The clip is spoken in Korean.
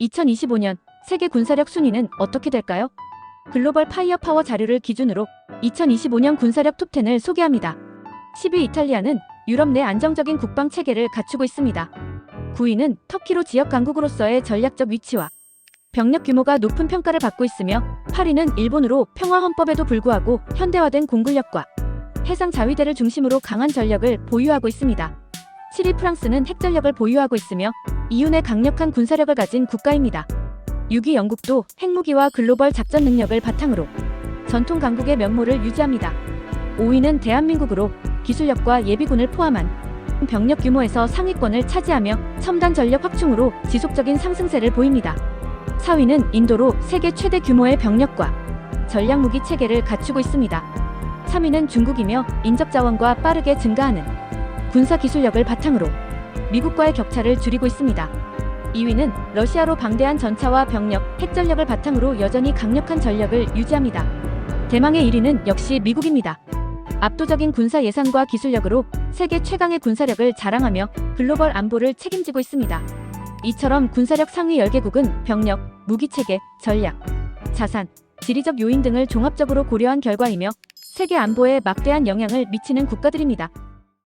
2025년 세계 군사력 순위는 어떻게 될까요? 글로벌 파이어 파워 자료를 기준으로 2025년 군사력 톱10을 소개합니다. 10위 이탈리아는 유럽 내 안정적인 국방 체계를 갖추고 있습니다. 9위는 터키로 지역 강국으로서의 전략적 위치와 병력 규모가 높은 평가를 받고 있으며 8위는 일본으로 평화 헌법에도 불구하고 현대화된 공군력과 해상 자위대를 중심으로 강한 전력을 보유하고 있습니다. 7위 프랑스는 핵전력을 보유하고 있으며 이윤의 강력한 군사력을 가진 국가입니다. 6위 영국도 핵무기와 글로벌 작전 능력을 바탕으로 전통 강국의 면모를 유지합니다. 5위는 대한민국으로 기술력과 예비군을 포함한 병력 규모에서 상위권을 차지하며 첨단 전력 확충으로 지속적인 상승세를 보입니다. 4위는 인도로 세계 최대 규모의 병력과 전략 무기 체계를 갖추고 있습니다. 3위는 중국이며 인적 자원과 빠르게 증가하는 군사 기술력을 바탕으로 미국과의 격차를 줄이고 있습니다. 2위는 러시아로 방대한 전차와 병력, 핵전력을 바탕으로 여전히 강력한 전력을 유지합니다. 대망의 1위는 역시 미국입니다. 압도적인 군사 예산과 기술력으로 세계 최강의 군사력을 자랑하며 글로벌 안보를 책임지고 있습니다. 이처럼 군사력 상위 10개국은 병력, 무기체계, 전략, 자산, 지리적 요인 등을 종합적으로 고려한 결과이며 세계 안보에 막대한 영향을 미치는 국가들입니다.